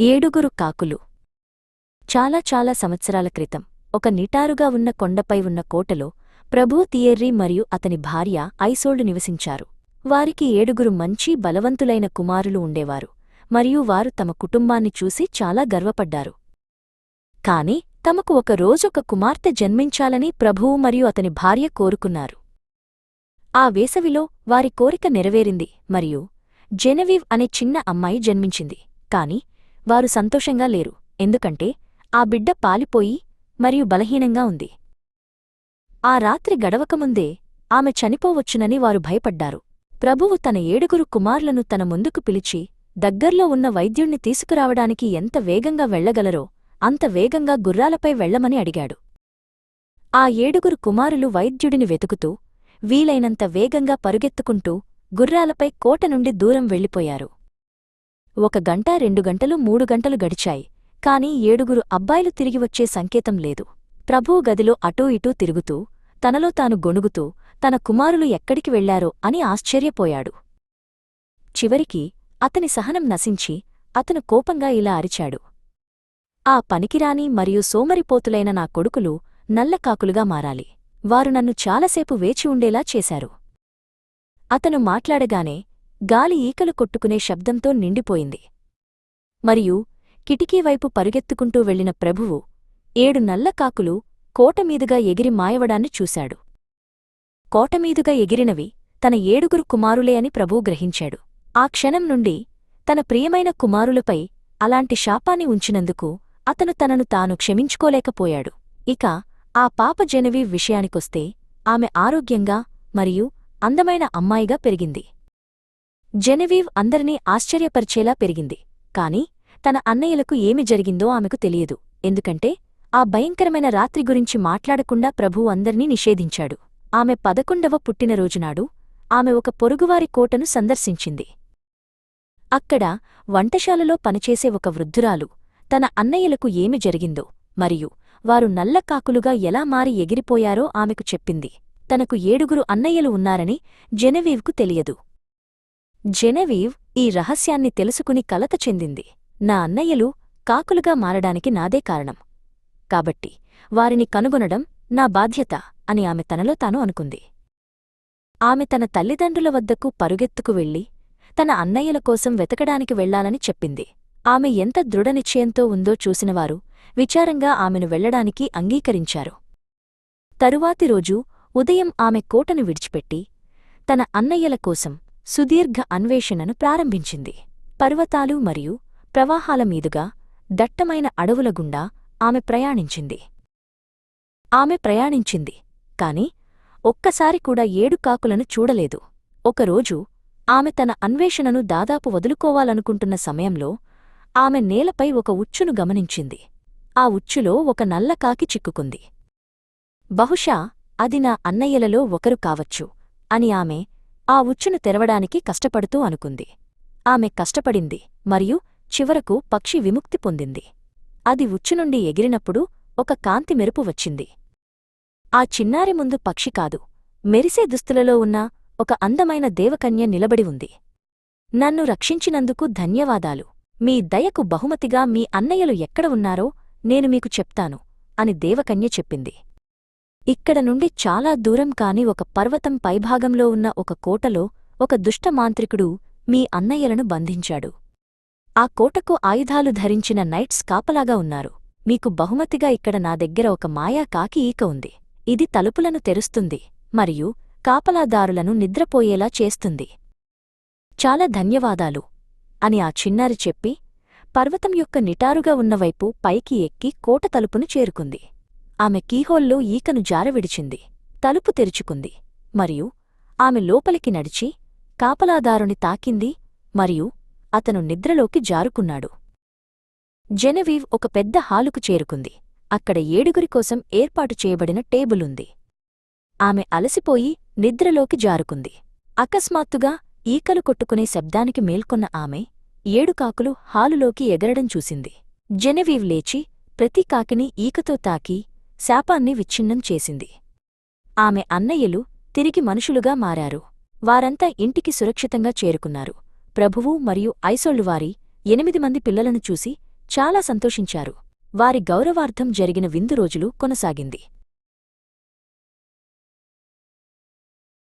ఏడుగురు కాకులు. చాలా చాలా సంవత్సరాల క్రితం ఒక నిటారుగా ఉన్న కొండపై ఉన్న కోటలో ప్రభు తియర్రి మరియు అతని భార్య ఐసోళ్ళు నివసించారు. వారికి ఏడుగురు మంచి బలవంతులైన కుమారులు ఉండేవారు మరియు వారు తమ కుటుంబాన్ని చూసి చాలా గర్వపడ్డారు. కాని తమకు ఒక రోజొక కుమార్తె జన్మించాలని ప్రభువు మరియు అతని భార్య కోరుకున్నారు. ఆ వేసవిలో వారి కోరిక నెరవేరింది మరియు జెనవీవ్ అనే చిన్న అమ్మాయి జన్మించింది. కాని వారు సంతోషంగా లేరు. ఎందుకంటే ఆ బిడ్డ పాలిపోయి మరియు బలహీనంగా ఉంది. ఆ రాత్రి గడవకముందే ఆమె చనిపోవచ్చునని వారు భయపడ్డారు. ప్రభువు తన ఏడుగురు కుమారులను తన ముందుకు పిలిచి దగ్గర్లో ఉన్న వైద్యుణ్ణి తీసుకురావడానికి ఎంత వేగంగా వెళ్ళగలరో అంత వేగంగా గుర్రాలపై వెళ్ళమని అడిగాడు. ఆ ఏడుగురు కుమారులు వైద్యుడిని వెతుకుతూ వీలైనంత వేగంగా పరుగెత్తుకుంటూ గుర్రాలపై కోట నుండి దూరం వెళ్ళిపోయారు. ఒక గంట రెండు గంటలు మూడు గంటలు గడిచాయి. కాని ఏడుగురు అబ్బాయిలు తిరిగి వచ్చే సంకేతం లేదు. ప్రభువు గదిలో అటూ ఇటూ తిరుగుతూ తనలో తాను గొణుగుతూ తన కుమారులు ఎక్కడికి వెళ్ళారో అని ఆశ్చర్యపోయాడు. చివరికి అతని సహనం నశించి అతను కోపంగా ఇలా అరిచాడు. ఆ పనికిరాని మరియు సోమరిపోతులైన నా కొడుకులు నల్లకాకులుగా మారాలి. వారు నన్ను చాలాసేపు వేచి ఉండేలా చేశారు. అతను మాట్లాడగానే గాలి ఈకలు కొట్టుకునే శబ్దంతో నిండిపోయింది. మరియు కిటికీవైపు పరుగెత్తుకుంటూ వెళ్ళిన ప్రభువు ఏడు నల్లకాకులు కోటమీదుగా ఎగిరి మాయవడాన్ని చూశాడు. కోటమీదుగా ఎగిరినవి తన ఏడుగురు కుమారులే అని ప్రభువు గ్రహించాడు. ఆ క్షణం నుండి తన ప్రియమైన కుమారులపై అలాంటి శాపాన్ని ఉంచినందుకు అతను తనను తాను క్షమించుకోలేకపోయాడు. ఇక ఆ పాప జెనవీ విషయానికొస్తే ఆమె ఆరోగ్యంగా మరియు అందమైన అమ్మాయిగా పెరిగింది. జెనవీవ్ అందరినీ ఆశ్చర్యపరిచేలా పెరిగింది. కాని తన అన్నయ్యలకు ఏమి జరిగిందో ఆమెకు తెలియదు. ఎందుకంటే ఆ భయంకరమైన రాత్రి గురించి మాట్లాడకుండా ప్రభువు అందర్నీ నిషేధించాడు. ఆమె పదకొండవ పుట్టినరోజునాడు ఆమె ఒక పొరుగువారి కోటను సందర్శించింది. అక్కడ వంటశాలలో పనిచేసే ఒక వృద్ధురాలు తన అన్నయ్యలకు ఏమి జరిగిందో మరియు వారు నల్లకాకులుగా ఎలా మారి ఎగిరిపోయారో ఆమెకు చెప్పింది. తనకు ఏడుగురు అన్నయ్యలు ఉన్నారని జెనవీవ్కు తెలియదు. జెనవీవ్ ఈ రహస్యాన్ని తెలుసుకుని కలత చెందింది. నా అన్నయ్యలు కాకులుగా మారడానికి నాదే కారణం. కాబట్టి వారిని కనుగొనడం నా బాధ్యత అని ఆమె తనలో తాను అనుకుంది. ఆమె తన తల్లిదండ్రుల వద్దకు పరుగెత్తుకు వెళ్ళి తన అన్నయ్యల కోసం వెతకడానికి వెళ్ళాలని చెప్పింది. ఆమె ఎంత దృఢనిశ్చయంతో ఉందో చూసినవారు విచారంగా ఆమెను వెళ్ళడానికి అంగీకరించారు. తరువాతి రోజు ఉదయం ఆమె కోటను విడిచిపెట్టి తన అన్నయ్యల కోసం సుదీర్ఘ అన్వేషణను ప్రారంభించింది. పర్వతాలు మరియు ప్రవాహాల మీదుగా దట్టమైన అడవుల గుండా ఆమె ప్రయాణించింది. ఆమె ప్రయాణించింది కాని ఒక్కసారి కూడా ఏడు కాకులను చూడలేదు. ఒకరోజు ఆమె తన అన్వేషణను దాదాపు వదులుకోవాలనుకుంటున్న సమయంలో ఆమె నేలపై ఒక ఉచ్చును గమనించింది. ఆ ఉచ్చులో ఒక నల్లకాకి చిక్కుకుంది. బహుశా అది నా అన్నయ్యలలో ఒకరు కావచ్చు అని ఆమె ఆ ఉచ్చును తెరవడానికి కష్టపడుతూ అనుకుంది. ఆమె కష్టపడింది మరియు చివరకు పక్షి విముక్తి పొందింది. అది ఉచ్చునుండి ఎగిరినప్పుడు ఒక కాంతి మెరుపు వచ్చింది. ఆ చిన్నారి ముందు పక్షి కాదు మెరిసే దుస్తులలో ఉన్న ఒక అందమైన దేవకన్య నిలబడి ఉంది. నన్ను రక్షించినందుకు ధన్యవాదాలు. మీ దయకు బహుమతిగా మీ అన్నయ్యలు ఎక్కడ ఉన్నారో నేను మీకు చెప్తాను అని దేవకన్య చెప్పింది. ఇక్కడ నుండి చాలా దూరం కాని ఒక పర్వతం పైభాగంలో ఉన్న ఒక కోటలో ఒక దుష్టమాంత్రికుడు మీ అన్నయ్యలను బంధించాడు. ఆ కోటకు ఆయుధాలు ధరించిన నైట్స్ కాపలాగా ఉన్నారు. మీకు బహుమతిగా ఇక్కడ నా దగ్గర ఒక మాయా కాకి ఈక ఉంది. ఇది తలుపులను తెరుస్తుంది మరియు కాపలాదారులను నిద్రపోయేలా చేస్తుంది. చాలా ధన్యవాదాలు అని ఆ చిన్నారి చెప్పి పర్వతం యొక్క నిటారుగా ఉన్నవైపు పైకి ఎక్కి కోట తలుపును చేరుకుంది. ఆమె కీహోల్లో ఈకను జారవిడిచింది. తలుపు తెరుచుకుంది. మరియు ఆమె లోపలికి నడిచి కాపలాదారుని తాకింది మరియు అతను నిద్రలోకి జారుకున్నాడు. జెనవీవ్ ఒక పెద్ద హాలుకు చేరుకుంది. అక్కడ ఏడుగురి కోసం ఏర్పాటు చేయబడిన టేబులుంది. ఆమె అలసిపోయి నిద్రలోకి జారుకుంది. అకస్మాత్తుగా ఈకలు కొట్టుకునే శబ్దానికి మేల్కొన్న ఆమె ఏడు కాకులు హాలులోకి ఎగరడం చూసింది. జెనవీవ్ లేచి ప్రతి కాకిని ఈకతో తాకి శాపాన్ని విచ్ఛిన్నం చేసింది. ఆమె అన్నయ్యలు తిరిగి మనుషులుగా మారారు. వారంతా ఇంటికి సురక్షితంగా చేరుకున్నారు. ప్రభువు మరియు ఐసోళ్ళువారి ఎనిమిది మంది పిల్లలను చూసి చాలా సంతోషించారు. వారి గౌరవార్థం జరిగిన విందు రోజులు కొనసాగింది.